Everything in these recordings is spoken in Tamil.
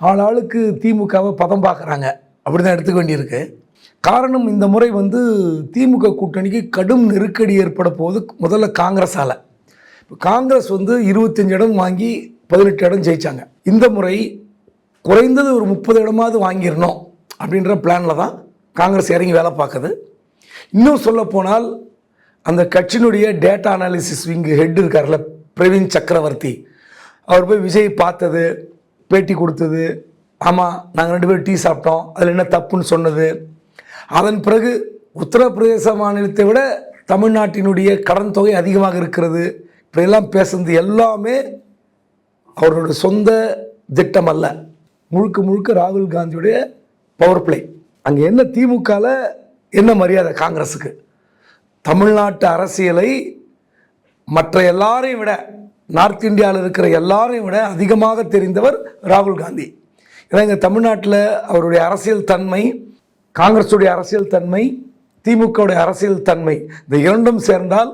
ஆள் ஆளுக்கு திமுகவை பதம் பார்க்குறாங்க. அப்படி தான் எடுத்துக்க வேண்டியிருக்கு. காரணம் இந்த முறை வந்து திமுக கூட்டணிக்கு கடும் நெருக்கடி ஏற்பட போகுது முதல்ல காங்கிரஸால். இப்போ காங்கிரஸ் வந்து இருபத்தஞ்சு இடம் வாங்கி பதினெட்டு இடம் ஜெயித்தாங்க இந்த முறை குறைந்தது ஒரு முப்பது இடமாவது வாங்கிடணும் அப்படின்ற பிளானில் தான் காங்கிரஸ் இறங்கி வேலை பார்க்குது. இன்னும் சொல்லப்போனால் அந்த கட்சியினுடைய டேட்டா அனாலிசிஸ் விங்கு ஹெட் இருக்கார்ல பிரவீன் சக்கரவர்த்தி. அவர் போய் விஜய் பார்த்தது. பேட்டி கொடுத்தது. ஆமாம் நாங்கள் ரெண்டு பேரும் டீ சாப்பிட்டோம். அதில் என்ன தப்புன்னு சொன்னது. அதன் பிறகு உத்தரப்பிரதேச மாநிலத்தை விட தமிழ்நாட்டினுடைய கடன் தொகை அதிகமாக இருக்கிறது. இப்படியெல்லாம் பேசுனது எல்லாமே அவரோட சொந்த திட்டம் அல்ல. முழுக்க முழுக்க ராகுல் காந்தியுடைய பவர் பிளே அங்கே என்ன திமுகவில் என்ன மரியாதை காங்கிரஸுக்கு தமிழ்நாட்டு அரசியலை மற்ற எல்லாரையும் விட நார்த் இந்தியாவில் இருக்கிற எல்லாரையும் விட அதிகமாக தெரிந்தவர் ராகுல் காந்தி. ஏன்னா இங்கே தமிழ்நாட்டில் அவருடைய அரசியல் தன்மை காங்கிரஸுடைய அரசியல் தன்மை திமுகவுடைய அரசியல் தன்மை இந்த இரண்டும் சேர்ந்தால்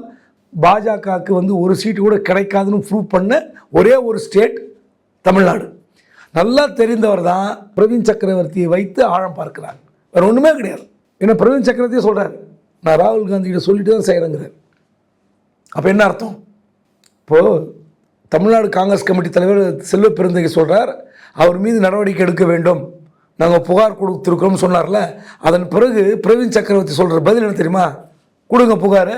பாஜகவுக்கு வந்து ஒரு சீட்டு கூட கிடைக்காதுன்னு ப்ரூவ் பண்ண ஒரே ஒரு ஸ்டேட் தமிழ்நாடு. நல்லா தெரிந்தவர் தான் பிரவீன் சக்கரவர்த்தியை வைத்து ஆழம் பார்க்கிறார். வேறு ஒன்றுமே கிடையாது. ஏன்னா பிரவீன் சக்கரவர்த்தியே சொல்கிறார் நான் ராகுல் காந்திகிட்ட சொல்லிட்டு தான் செய்கிறேங்கிறார் அப்போ என்ன அர்த்தம்? இப்போது தமிழ்நாடு காங்கிரஸ் கமிட்டி தலைவர் செல்வ பெருந்தகை சொல்கிறார் அவர் மீது நடவடிக்கை எடுக்க வேண்டும். நாங்கள் புகார் கொடுத்துருக்கோம்னு சொன்னார்ல அதன் பிறகு பிரவீன் சக்கரவர்த்தி சொல்கிற பதில் என்ன தெரியுமா? கொடுங்க புகார்.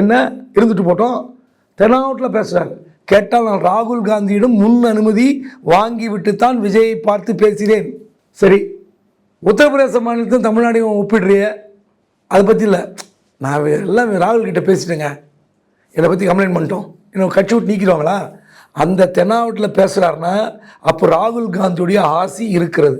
என்ன? இருந்துட்டு போட்டோம். தென்னாவட்டில் பேசுகிறார் கேட்டால் நான் ராகுல் காந்தியிடம் முன் அனுமதி வாங்கிவிட்டு தான் விஜயை பார்த்து பேசினேன். சரி. உத்தரப்பிரதேச மாநிலத்தையும் தமிழ்நாடையும் ஒப்பிடுறிய? அதை பற்றி இல்லை. நான் எல்லாம் ராகுல் கிட்டே பேசிட்டேங்க. என்னை பற்றி கம்ப்ளைண்ட் பண்ணிட்டோம். இன்னும் கட்சி விட்டு நீக்கிடுவாங்களா? அந்த தென்னாவட்டில் பேசுகிறாருன்னா அப்போ ராகுல் காந்தியுடைய ஆசி இருக்கிறது.